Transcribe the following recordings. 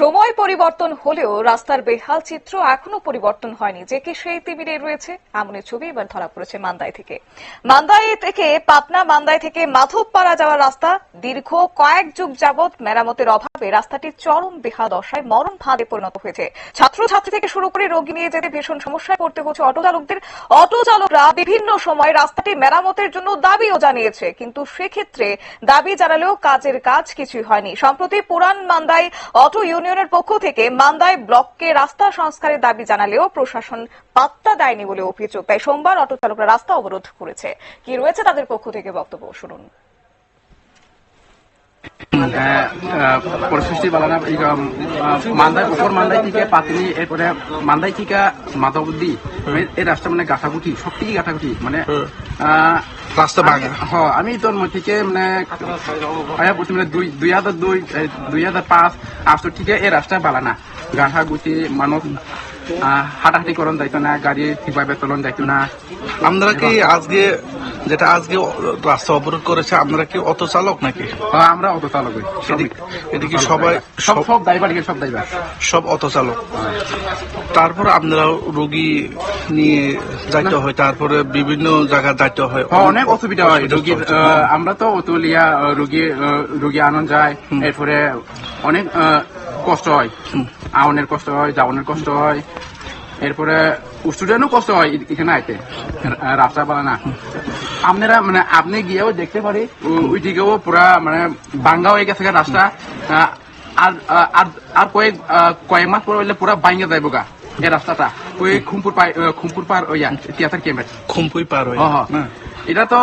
সময় পরিবর্তন হলেও রাস্তার বেহাল চিত্র এখনও পরিবর্তন হয়নি। যে কি সেই তিমিরে রয়েছে, এমনই ছবি এবার ধরা পড়েছে মান্দাই থেকে। মান্দাই থেকে পাটনা মান্দাই থেকে মাধবপাড়া যাওয়ার রাস্তা। দীর্ঘ কয়েক যুগ যাবৎ মেরামতের অভাবে রাস্তাটি চরম বেহা দশায় মরণ ফাঁদে পরিণত হয়েছে। ছাত্রছাত্রী থেকে শুরু করে রোগী নিয়ে যেতে ভীষণ সমস্যায় পড়তে হচ্ছে অটো চালকদের। অটো চালকরা বিভিন্ন সময় রাস্তাটি মেরামতের জন্য দাবিও জানিয়েছে, কিন্তু সেক্ষেত্রে দাবি জানালেও কাজের কাজ কিছুই হয়নি। সম্প্রতি পুরান মান্দাই অটো ইউনিয়নের পক্ষ থেকে মান্দাই ব্লককে রাস্তা সংস্কারের দাবি জানালেও প্রশাসন পাত্তা দেয়নি বলে অভিযোগ। তাই সোমবার অটো চালকরা রাস্তা অবরোধ করেছে। কি রয়েছে তাদের পক্ষ থেকে বক্তব্য শুনুন। পরিস্থিতি বালানা ಈಗ মান্দাই উপর মান্দাই থেকে পাতিনি এরপরে মান্দাই থেকে মাধবদি এই রাস্তা মানে গাঁথাগুটি সব থেকে গাঁথাগুটি মানে আহ, রাস্তা ভাঙা হ আমি তোর থেকে মানে আয়া বলছি মানে দুই দুই হাজার দুই দুই হাজার পাঁচ আসতো ঠিক এই রাস্তা বালানা গুছি মানুষ হাঁটাহাঁটি করন যাইতো না গাড়ি ঠিকভাবে চলন যাইতো না। আপনারা কি আজকে যেটা আজকে রাস্তা অবরোধ করেছে আপনারা কি অটো চালক নাকি? আমরা অটো চালক। এদিক- সবাই সব সব সব ড্রাইভার সব ড্রাইভার সব অটো চালক। তারপর আপনারা রোগী নিয়ে যাইতে হয় তারপরে বিভিন্ন জায়গায় যাইতে হয়। হ্যাঁ, অনেক অসুবিধা হয়। আহ, আমরা তো অতুলিয়া রোগী রোগী আনন যায় এরপরে অনেক কষ্ট হয়। আউনের কষ্ট হয় যাওয়ানোর কষ্ট হয়। এরপরে স্টুডেন্টও কষ্ট হয় এখানে আইতে। রাস্তা পালা না। আপনারা মানে আপনি গিয়েও দেখতে পারি ও- ওই দিকেও পুরা মানে ভাঙ্গা হয়ে গেছে রাস্তা। আর আর আর কয়েক কয়েক মাস পরে হইলে পুরা ভাঙ্গা যাইব গা এই রাস্তাটা। ওই খুমপুর পার খুমপুর পার ওই তিয়াতার ক্যামেরা খুম্পুই পার হ্যাঁ। হ্যাঁ। এটা তো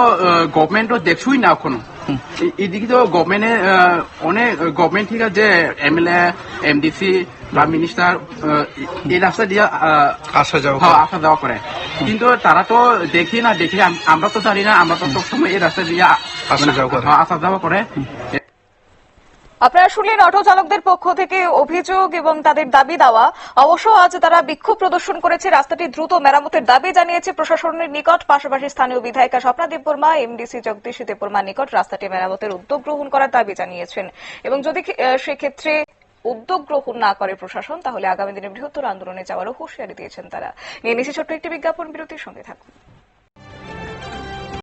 গভর্নমেন্টও দেখছুই না এখনও। এদিকে তো গভর্নমেন্টে অনেক গভর্নমেন্ট ঠিক আছে এমএলএ এমডিসি বা মিনিস্টার এই রাস্তা দিয়ে আসা যাওয়া হ্যাঁ, আসা যাওয়া করে। কিন্তু তারা তো দেখি না দেখি আমরা তো জানি না আমরা তো সবসময় এই রাস্তা দিয়ে আ- আসা যাওয়া করে। হ্যাঁ, আসা যাওয়া করে আপনারা শুনলেন অটো চালকদের পক্ষ থেকে অভিযোগ এবং তাদের দাবি দেওয়া। অবশ্য আজ তারা বিক্ষোভ প্রদর্শন করেছে, রাস্তাটি দ্রুত মেরামতের দাবি জানিয়েছে প্রশাসনের নিকট। পাশাপাশি স্থানীয় বিধায়িকা স্বপ্না দেববর্মা, এমডিসি জগদীশ দেববর্মার নিকট রাস্তাটি মেরামতের উদ্যোগ গ্রহণ করার দাবি জানিয়েছেন। এবং যদি সেক্ষেত্রে উদ্যোগ গ্রহণ না করে প্রশাসন, তাহলে আগামী দিনে বৃহত্তর আন্দোলনে যাওয়ারও হুঁশিয়ারি দিয়েছেন তারা। নিয়ে নিচ্ছে ছোট্ট একটি বিজ্ঞাপন, বিরতির সঙ্গে থাকুন।